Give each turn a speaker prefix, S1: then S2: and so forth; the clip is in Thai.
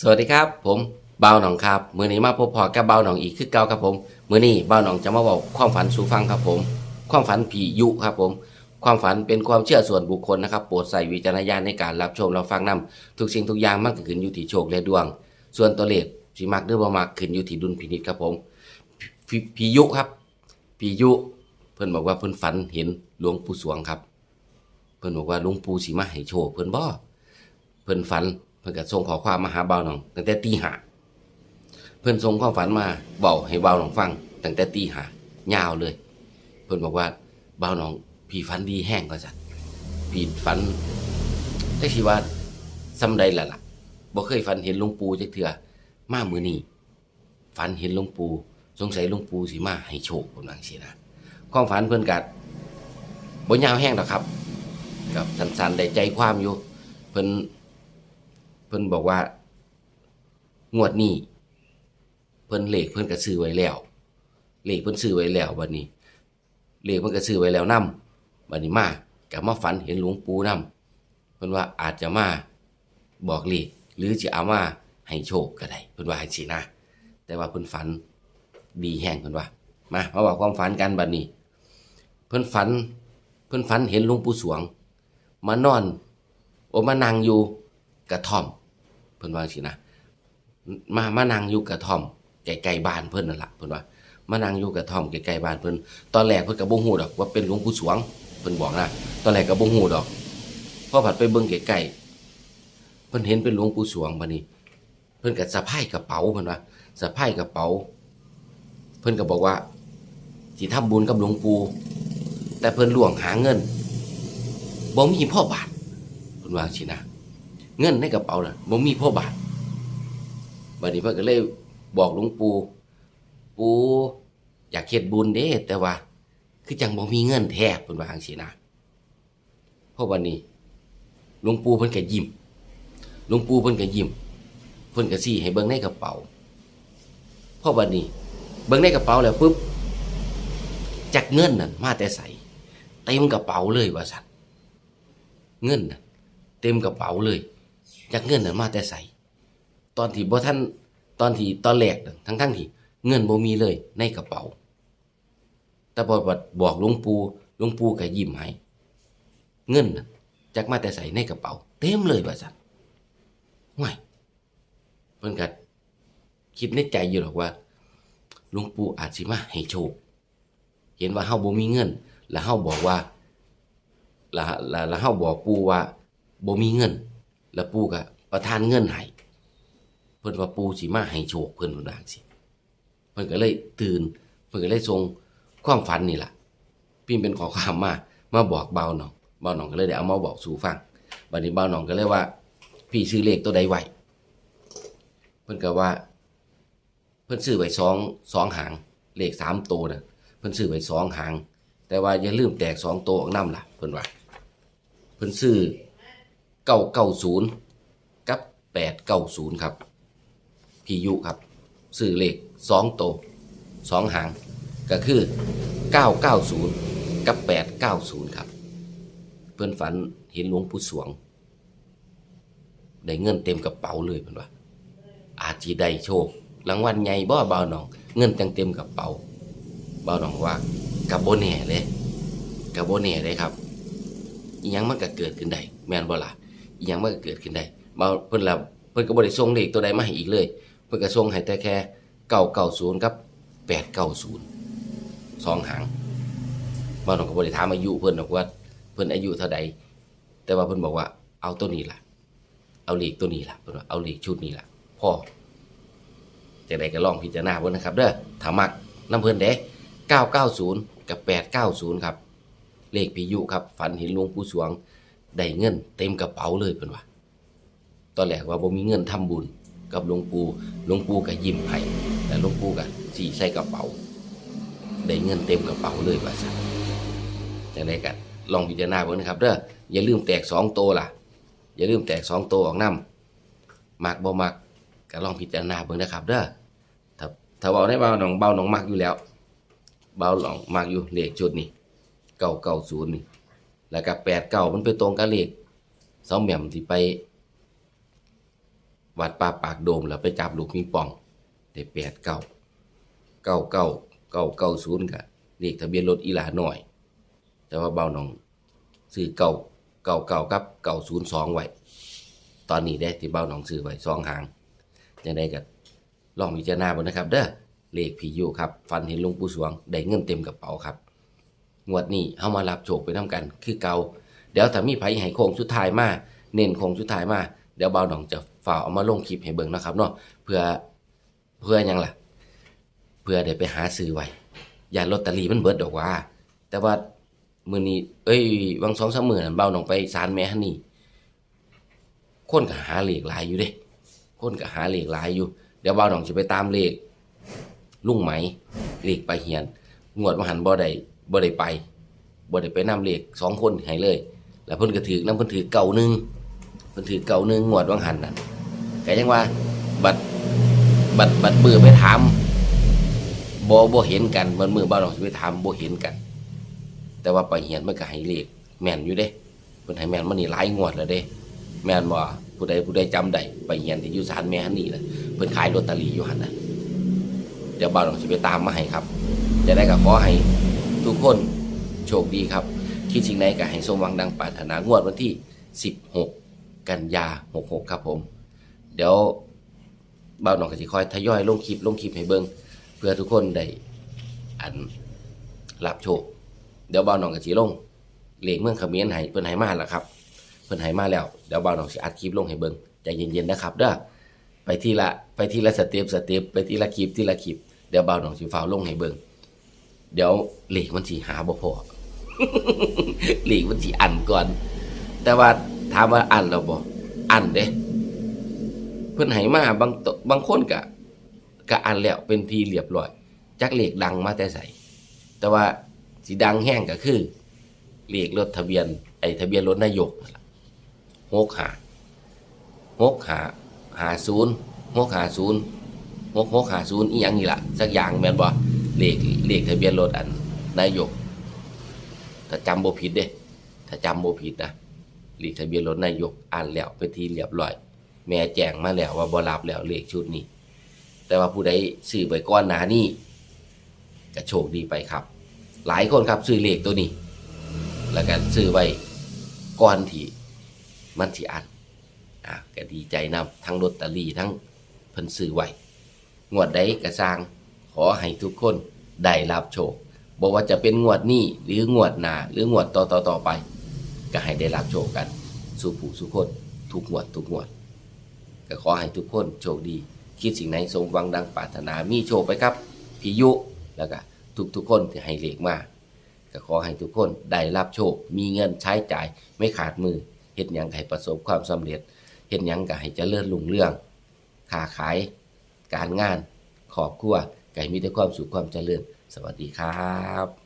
S1: สวัสดีครับ ผมเบาหนองครับมือนี้มาพบพอกับเบาหนองอีกคือเก่าครับผมมือนี้เบาหนองจะมาบอกความฝันสู่ฟังครับผม ความฝันผียุครับผม ความฝันเป็นความเชื่อส่วนบุคคลนะครับโปรดใส่วิจารณญาณในการรับชมรับฟังนํทุกสิ่งทุกอย่างมันก็ขึ้นอยู่ที่โชคและดวง ส่วนตัวเลขสิมักหรือบ่มักขึ้นอยู่ที่ดุลพินิจครับผมผียุครับผียุเพิ่อนบอกว่าเพิ่อนฝันเห็นหลวงปู่สวงครับ เพิ่อนบอกว่าหลวงปู่สิมาให้โชคเพิ่อนบ่เพิ่อนฝัน พิ่นก็ส่งขอความมาหาเบาหนองตั้งแต่ตีห้าเพิ่นส่งความฝันมาเบาให้เบาหนองฟังตั้งแต่ตีห้ายาวเลย เพิ่นบอกว่าเบาหนองพี่ฝันดีแห้งก็สั่นพี่ฝันจักสิว่าซ้ำใดล่ะล่ะบ่เคยฝันเห็นหลวงปู่จักเทื่อมามือนี้ฝันเห็นหลวงปู่สงสัยหลวงปู่สิมาให้โชคเพิ่นว่าจังซี่นะความฝันเพิ่นก็บ่ยาวแห้งดอกครับกับสั้นๆได้ใจความอยู่เพิ่น เพิ่นบอกว่างวดนี้เพิ่นเลขเพิ่นก็ซื้อไว้แล้ว เลขเพิ่นซื้อไว้แล้วบัดนี้ เลขเพิ่นก็ซื้อไว้แล้วนํบัดนี้มาก็มาฝันเห็นหลวงปู่นํเพิ่นว่าอาจจะมาบอกเลขหรือจะเอามาให้โชคก็ได้เพิ่นว่าจังซี่นะ แต่ว่าเพิ่นฝันดีแฮงเพิ่นว่า มามาบอกความฝันกันบัดนี้ เพิ่นฝัน เพิ่นฝันเห็นหลวงปู่สวง มานอนโอมานั่งอยู่กระท่อม เพิ่นว่าสินะมามานั่งอยู่กระท่อมใกลๆบ้านเพิ่นนั่นล่ะเพิ่นว่ามานั่งอยู่กระท่อมใกลๆบ้านเพิ่นตอนแรกเพิ่นก็บ่ฮู้ดอกว่าเป็นหลวงปู่สวงเพิ่นบอกนะตอนแรกก็บ่ฮู้ดอกพอผัดไปเบิ่งใกลๆเพิ่นเห็นเป็นหลวงปู่สวงบัดนี้ เพิ่นก็สะพายกระเป๋าเพิ่นว่าสะพายกระเป๋า เพิ่นก็บอกว่าสิทำบุญกับหลวงปู่แต่เพิ่นล่วงหาเงินบ่มีพ่อบาทเพิ่นว่าสินะ เงินในกระเป๋าน่ะบ่มีพ่อบาทบัดนี้เพิ่นก็เลยบอกหลวงปู่ปู่อยากเฮ็ดบุญเด้แต่ว่า คือจังบ่มีเงินแท้เพิ่นว่าจังซี่นะพราะวันนี้หลวงปู่เพิ่นก็ยิ้มหลวงปู่เพิ่นก็ยิ้มเพิ่นก็ซี้ให้เบิ่งในกระเป๋าพราะวันนี้ เบิ่งในกระเป๋าแล้วปุ๊บจักเงินนั่นมาแต่ไสเต็มกระเป๋าเลยว่าซั่นเงินน่ะเต็มกระเป๋าเลย จากเงินนั้นมาแต่ใส่ตอนที่บ่ท่านตอนที่ตอนแรกทั้งทั้งที่เงินบ่มีเลยในกระเป๋า แต่พอบอกหลวงปู่หลวงปู่ก็ยิ้มให้เงินน่ะจากมาแต่ใส่ในกระเป๋า เต็มเลยว่าซั่นห่วยเพิ่นก็คิดในใจอยู่หรอกว่าหลวงปู่อาจสิมาให้โชคเห็นว่าเฮาบ่มีเงิน แล้วเฮาบอกว่าแล้วแล้วแล้วเฮาบอกปู่ว่าบ่มีเงิน แล้วปู่ก็ประทานเงินให้เพิ่นว่าปู่สิมาให้โชคเพิ่นว่าจังซี่เพิ่นก็เลยตื่นเพิ่นก็เลยส่งความฝันนี่ล่ะพิมพ์เป็นขอความมามาบอกเบาหนองเบาหนองก็เลยได้เอามาบอกสู่ฟังบัดนี้เบาหนองก็เลยว่า พี่ซื้อเลขตัวใดไว้เพิ่นก็ว่า เพิ่นซื้อไว้สองสองหางเลขสามตัวน่ะเพิ่นซื้อไว้สองหาง แต่ว่าอย่าลืมแตกสองตัวออกน้ำล่ะเพิ่นว่าเพิ่นซื้อ เก้าเก้าศูนย์กับแปดเก้าศูนย์ครับพี่ยุครับซื้อเลขสองตัวสองหาง ก็คือเก้าเก้าศูนย์กับแปดเก้าศูนย์ครับ เพิ่อนฝันเห็นหลวงปู่สวง ได้เงินเต็มกระเป๋าเลยเพิ่นว่าอาจจีได้โชครางวัลใหญ่บ่เบาหนอง เงินจังเต็มกระเป๋าเบาหนองว่ากับโบแน่เลยกับโบแน่เลยครับยังมันก็เกิดขึ้นได้แม่นบ่ล่ะ อหยังมันก็เกิดขึ้นได้บ่เพิ่นละเพิ่นก็บ่ได้ส่งเลขตัวใดมาให้อีกเลย เพิ่นก็ส่งให้แต่แค่990กับ890สองหางบ่ต้องก็บ่ได้ถามอายุเพิ่นหรอกว่าเพิ่นอายุเท่าใดแต่ว่าเพิ่นบอกว่าเอาตัวนี้ล่ะ เอาเลขตัวนี้ล่ะเพิ่นว่าเอาเลขชุดนี้ล่ะพ่อจังไดก็ลองพิจารณาเบิ่งนะครับเด้อถ้ามักนํเพิ่นเด้990 กับ 890 ครับ เลขพิยุครับ ฝันเห็นหลวงปู่สวง ได้เงิน เต็มกระเป๋าเลยเพิ่นว่าตอนแรกว่าบ่มีเงินทำบุญกับหลวงปู่หลวงปู่ก็ยิ้มให้แล้วหลวงปู่ก็สีใส่กระเป๋า ได้เงินเต็มกระเป๋าเลยว่าซั่นจังได๋ก็ลองพิจารณาเบิ่งนะครับเด้ออย่าลืมแตกสองโตล่ะ อย่าลืมแตกสองโตออกนํมักบ่มักก็ลองพิจารณาเบิ่งนะครับเด้อถ้าถ้าเว้าได้เบาหนองเบาหนองมักอยู่แล้ว เบาหนองมักอยู่เลขชุดนี้เก้าเก้าศูนย์นี่ แล้วก็แปดเก้ามันไปตรงกับเลขสองแหม่มที่ไป วัดป่าปากโดมแล้วไปจับลูกปิงปองได้แปดเก้าเก้าเก้าเก้าเก้าศูนย์กับเลขทะเบียนรถอีหลาหน่อย แต่ว่าเบาหนองซื้อเก้าเก้าเก้ากับเก้าศูนย์สองไว้ตอนนี้ได้ที่เบาหนองซื้อไว้สองหางยังได้กับลองพิจารณาบนนะครับ เด้อเลขผีอยู่ครับ ฟันเห็นหลุงปู่สวง ได้เงินเต็มกระเป๋าครับ งวดนี้เฮามารับโชคไปนํกัน คือเก่าเดี๋ยวถ้ามีไผให้โค้งสุดท้ายมาเน้นโค้งสุดท้ายมาเดี๋ยวเบาหนองจะฝ่าเอามาลงคลิปให้เบิ่งนะครับเนาะเพื่อเพื่อยังล่ะ เพื่อได้ไปหาซื้อไว้อย่าลอตเตอรี่มันเบิดดอกว่า แต่ว่ามื้อนี้เอ้ยวังสองสามมื้อนั่นเบาหนองไปศาลแม่ฮันนี่คนก็หาเลขหลายอยู่เด้คนก็หาเลขหลายอยู่ เดี๋ยวเบาหนองสิไปตามเลขลุงไหมเลขไปเฮียนงวดวันบ่ได้ บ่ได้ไปบ่ได้ไปนำเลขสองคนให้เลย แล้วเพิ่นก็ถือนำเพิ่นถือเก่าหนึ่งเพิ่นถือเก่าหนึ่งงวดว่าหันนั่นก็ยังว่า บัดบัดบัดมือไปถามบ่บ่เห็นกันบัดมือบ่าวดอกสิไปถามบ่เห็นกัน แต่ว่าไปเฮียนมันก็ให้เลขแม่นอยู่เด้เพิ่นให้แม่นมานี่หลายงวดแล้วเด้ แม่นบ่ผู้ใดผู้ใดจำได้ไปเฮียนที่อยู่ศาลแม่ฮันนี่ล่ะเพิ่นขายลอตเตอรี่อยู่หั่นน่ะเดี๋ยวบ่าวดอกสิไปตามมาให้ครับ จะได้ก็ขอให้ ทุกคนโชคดีครับ คิดสิ่งใดก็ให้สมหวังดังปรารถนางวดวันที่ 16 กันยา 66 ครับผม เดี๋ยวบ่าวหนองก็สิคอยทยอยลงคลิปลงคลิปให้เบิงเพื่อทุกคนได้อันรับโชค เดี๋ยวบ่าวหนองก็สิลงเลขเมืองเขมิ้นให้เพิ่นให้มาแล้วครับ เพิ่นให้มาแล้วเดี๋ยวบ่าวหนองสิอัดคลิปลงให้เบิงใจเย็นๆนะครับ เด้อไปทีละไปทีละสเต็ปสเต็ปไปทีละคลิปทีละคลิปเดี๋ยวบ่าวหนองสิฟ้าวลงให้เบิง เดี๋ยวหลีกมันสีหาบ่พอหลีกมันสีอันก่อน แต่ว่าถามว่าอันเราบ่อันเด้เพิ่อนให้มาบางตบางคนก็ก็อันแล้วเป็นทีเรียบร้อยจักเหลขดังมาแต่ใส่แต่ว่าสิดังแห้งก็คือเหลขรถทะเบียน ไอ้ทะเบียนรถนายกหกหาหกหาหาศูนย์หกหาศูนย์หกหกหาศูนย์อีหยังนี่ล่ะสักอย่างแม่นบ่ เลขเลขทะเบียนรถอันนายก ถ้าจำบ่ผิดเด้ ถ้าจำบ่ผิดนะเลขทะเบียนรถนายกอ่านแล้วเป็นที่เรียบร้อย แม่แจ้งมาแล้วว่าบรับแล้วเลขชุดนี้ แต่ว่าผู้ใดซื้อไปก่อนหน้านี้ก็โชคดีไปครับ หลายคนครับซื้อเลขตัวนี้ แล้วก็ซื้อไว้ก่อนที่มันสิอันอะก็ดีใจนำทั้งลอตเตอรี่ทั้งเพิ่นซื้อไว้งวดใดก็สร้าง ขอให้ทุกคนได้รับโชคบอกว่าจะเป็นงวดนี้หรืองวดหน้าหรืองวดต่อต่อต่อไป ก็ให้ได้รับโชคกัน สู่ผู้สู่คนทุกงวดทุกงวด ก็ขอให้ทุกคนโชคดี คิดสิ่งไหนสมหวังดังปรารถนามีโชคไปครับพิยุแล้วก็ทุกทุกคนที่ให้เลขมาก็ขอให้ทุกคนได้รับโชค มีเงินใช้จ่ายไม่ขาดมือเฮ็ดยังให้ประสบความสำเร็จเฮ็ดยังก็ให้เจริญรุ่งเรืองค้าขาย การงานขอบครัว ไก่มีแต่ความสุขความเจริญ สวัสดีครับ